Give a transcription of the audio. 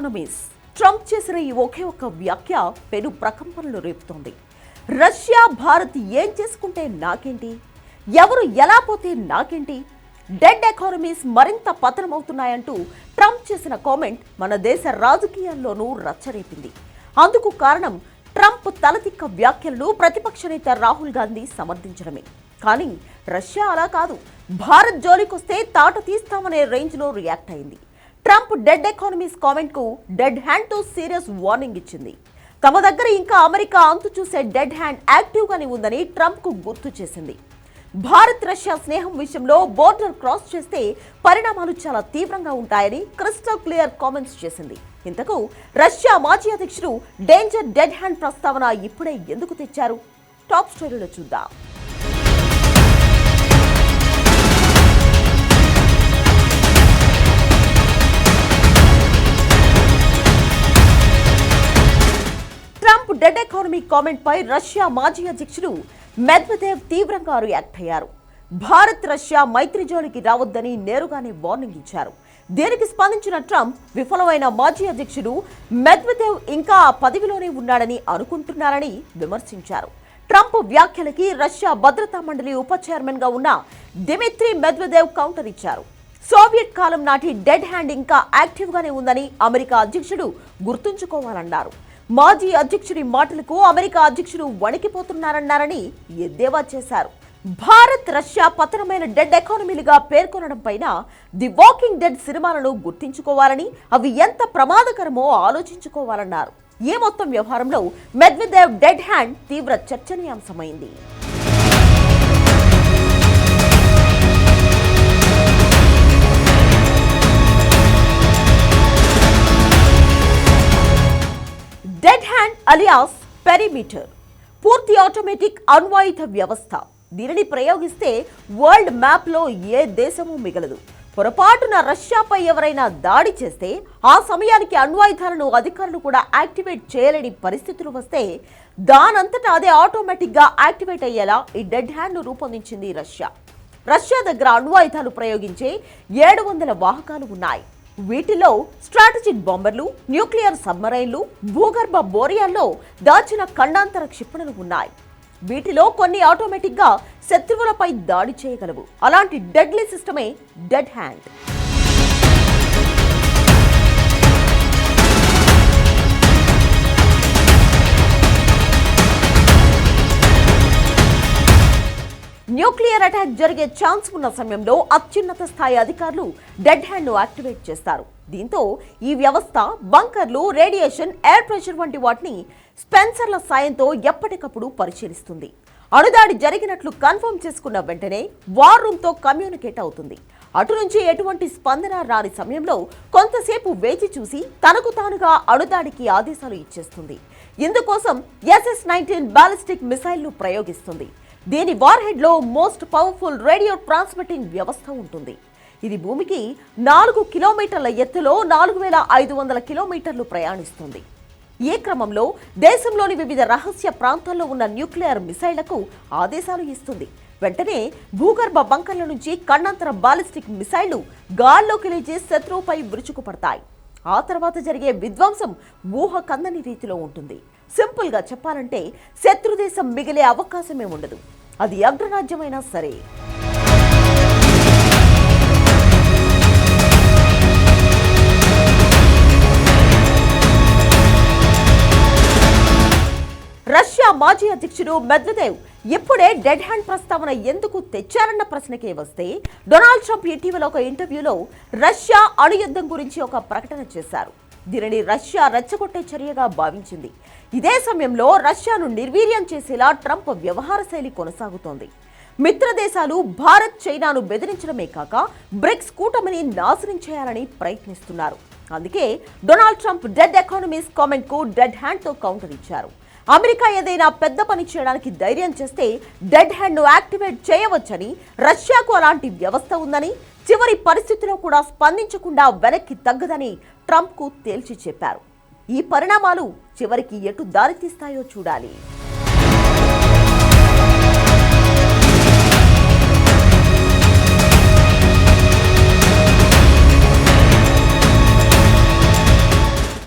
Economies Trump చేసిన ఈ ఒకే ఒక్క వ్యాఖ్య పెను ప్రకంపనలు రేపుతోంది. రష్యా భారత్ ఏం చేసుకుంటే నాకేంటి? ఎవరు ఎలా పోతే నాకేంటి? డెడ్ ఎకానమీస్ మరింత పతనమవుతున్నాయంటూ ట్రంప్ చేసిన కామెంట్ మన దేశ రాజకీయాల్లోనూ రచ్చరేపింది. అందుకు కారణం ట్రంప్ తలతిక్క వ్యాఖ్యలను ప్రతిపక్ష నేత రాహుల్ గాంధీ సమర్థించడమే. కానీ రష్యా అలా కాదు. భారత్ జోలికొస్తే తాట తీస్తామనే రేంజ్లో రియాక్ట్ అయింది. ట్రంప్ డెడ్ ఎకానమీస్ కామెంట్కు డెడ్ హ్యాండ్తో సీరియస్ వార్నింగ్ ఇచ్చింది. తమ దగ్గర ఇంకా అమెరికా అంతు చూసే డెడ్ హ్యాండ్ యాక్టివ్ గానే ఉందని ట్రంప్కు గుర్తు చేసింది. భారత్ రష్యా స్నేహం విషయంలో బోర్డర్ క్రాస్ చేస్తే పరిణామాలు చాలా తీవ్రంగా ఉంటాయని క్రిస్టల్ క్లియర్ కామెంట్స్ చేసింది. ఇంతకు రష్యా మాజీ అధ్యక్షుడు డేంజర్ డెడ్ హ్యాండ్ ప్రస్తావన ఇప్పుడే ఎందుకు తెచ్చారు? టాప్ స్టోరీలో చూద్దాం. డెడ్ ఎకానమీ కామెంట్ పై రష్యా మాజీ అధ్యక్షుడు మెద్వదేవ్ తీవ్రంగా రియాక్ట్ అయ్యారు. భారత్ రష్యా మైత్రి జోలికి రావద్దని నేరుగానే వార్నింగ్ ఇచ్చారు. దీనికి స్పందించిన ట్రంప్ విఫలమైన మాజీ అధ్యక్షుడు మెద్వదేవ్ ఇంకా పదవిలోనే ఉన్నాడని అనుకుంటున్నారని విమర్శించారు. ట్రంప్ వ్యాఖ్యలకి రష్యా భద్రతా మండలి ఉప చైర్మన్గా ఉన్న దిమిత్రి మెద్వదేవ్ కౌంటర్ ఇచ్చారు. సోవియట్ కాలం నాటి డెడ్ హ్యాండ్ ఇంకా యాక్టివ్గానే ఉందని అమెరికా అధ్యక్షుడు గుర్తుంచుకోవాలన్నారు. మాజీ అధ్యక్షుడి మాటలకు అమెరికా అధ్యక్షుడు వణికిపోతున్నారన్నారని ఎద్దేవా చేశారు? భారత్ రష్యా పతనమైన డెడ్ ఎకానమీలుగా పేర్కొనడం పైన ది వాకింగ్ డెడ్ సినిమాలను గుర్తించుకోవాలని అవి ఎంత ప్రమాదకరమో ఆలోచించుకోవాలన్నారు. ఏ మొత్తం వ్యవహారంలో మెద్విదేవ్ డెడ్ హ్యాండ్ తీవ్ర చర్చనీయాంశమైంది? డెడ్ అలియాస్ పెరిమీటర్ పూర్తి ఆటోమేటిక్ అణ్వాయుధ వ్యవస్థ దీనిని ప్రయోగిస్తే వరల్డ్ మ్యాప్లో ఏ దేశమూ మిగలదు పొరపాటున రష్యాపై ఎవరైనా దాడి చేస్తే ఆ సమయానికి అణ్వాయుధాలను అధికారులు కూడా యాక్టివేట్ చేయలేని పరిస్థితులు వస్తే దానంతటా అదే ఆటోమేటిక్గా యాక్టివేట్ అయ్యేలా ఈ డెడ్ హ్యాండ్ను రూపొందించింది రష్యా రష్యా దగ్గర అణ్వాయుధాలు ప్రయోగించే ఏడు వందల వాహకాలు ఉన్నాయి వీటిలో స్ట్రాటజిక్ బాంబర్లు న్యూక్లియర్ సబ్మరైన్లు భూగర్భ బోరియాల్లో దాచిన ఖండాంతర క్షిపణులు ఉన్నాయి. వీటిలో కొన్ని ఆటోమేటిక్గా శత్రువులపై దాడి చేయగలవు. అలాంటి డెడ్లీ సిస్టమే డెడ్ హ్యాండ్. న్యూక్లియర్ అటాక్ జరిగే ఛాన్స్ ఉన్న సమయంలో అత్యున్నత స్థాయి అధికారులు డెడ్ హ్యాండ్ను యాక్టివేట్ చేస్తారు. దీంతో ఈ వ్యవస్థ బంకర్లు రేడియేషన్ ఎయిర్ ప్రెషర్ వంటి వాటిని స్పెన్సర్ల సాయంతో ఎప్పటికప్పుడు పరిశీలిస్తుంది. అణుదాడి జరిగినట్లు కన్ఫర్మ్ చేసుకున్న వెంటనే వార్ రూమ్తో కమ్యూనికేట్ అవుతుంది. అటు నుంచి ఎటువంటి స్పందన రాని సమయంలో కొంతసేపు వేచి చూసి తనకు తానుగా అణుదాడికి ఆదేశాలు ఇచ్చేస్తుంది. ఇందుకోసం ఎస్ఎస్ నైన్టీన్ బాలిస్టిక్ మిసైల్ను ప్రయోగిస్తుంది. దీని వార్హెడ్లో మోస్ట్ పవర్ఫుల్ రేడియో ట్రాన్స్మిటింగ్ వ్యవస్థ ఉంటుంది? ఇది భూమికి నాలుగు కిలోమీటర్ల ఎత్తులో నాలుగు వేల ఐదు వందల కిలోమీటర్లు ప్రయాణిస్తుంది. ఈ క్రమంలో దేశంలోని వివిధ రహస్య ప్రాంతాల్లో ఉన్న న్యూక్లియర్ మిసైళ్ళకు ఆదేశాలు ఇస్తుంది. వెంటనే భూగర్భ బంకర్ల నుంచి కన్నంతర బాలిస్టిక్ మిసైళ్ళు గాల్లోకి లేచి శత్రువుపై విరుచుకుపడతాయి. ఆ తర్వాత జరిగే విధ్వంసం ఊహకందని రీతిలో ఉంటుంది. సింపుల్గా చెప్పాలంటే శత్రు దేశం మిగిలే అవకాశమే ఉండదు. అది అగ్రరాజ్యమైనా సరే. రష్యా మాజీ అధ్యక్షుడు మెద్వదేవ్ ఇప్పుడే డెడ్ హ్యాండ్ ప్రస్తావన ఎందుకు తెచ్చారన్న ప్రశ్నకే వస్తే డొనాల్డ్ ట్రంప్ ఇటీవల ఒక ఇంటర్వ్యూలో రష్యా అణుయుద్ధం గురించి ఒక ప్రకటన చేశారు. దీనిని రష్యా రెచ్చగొట్టే చర్యగా భావించింది. ఇదే సమయంలో రష్యాను నిర్వీర్యం చేసేలా ట్రంప్ వ్యవహార శైలి కొనసాగుతోంది. మిత్రదేశాలు భారత్ చైనాను బెదిరించడమే కాక బ్రిక్స్ కూటమిని నాశనం చేయాలని ప్రయత్నిస్తున్నారు. అందుకే డొనాల్డ్ ట్రంప్ డెడ్ ఎకానమీస్ కామెంట్కు డెడ్ హ్యాండ్తో కౌంటర్ ఇచ్చారు. అమెరికా ఏదైనా పెద్ద పని చేయడానికి ధైర్యం చేస్తే డెడ్ హ్యాండ్ను యాక్టివేట్ చేయవచ్చని రష్యాకు అలాంటి వ్యవస్థ ఉందని చివరి పరిస్థితిలో కూడా స్పందించకుండా వెనక్కి తగ్గదని ట్రంప్కు తేల్చి చెప్పారు. ఈ పరిణామాలు చివరికి ఎటు దారితీస్తాయో చూడాలి.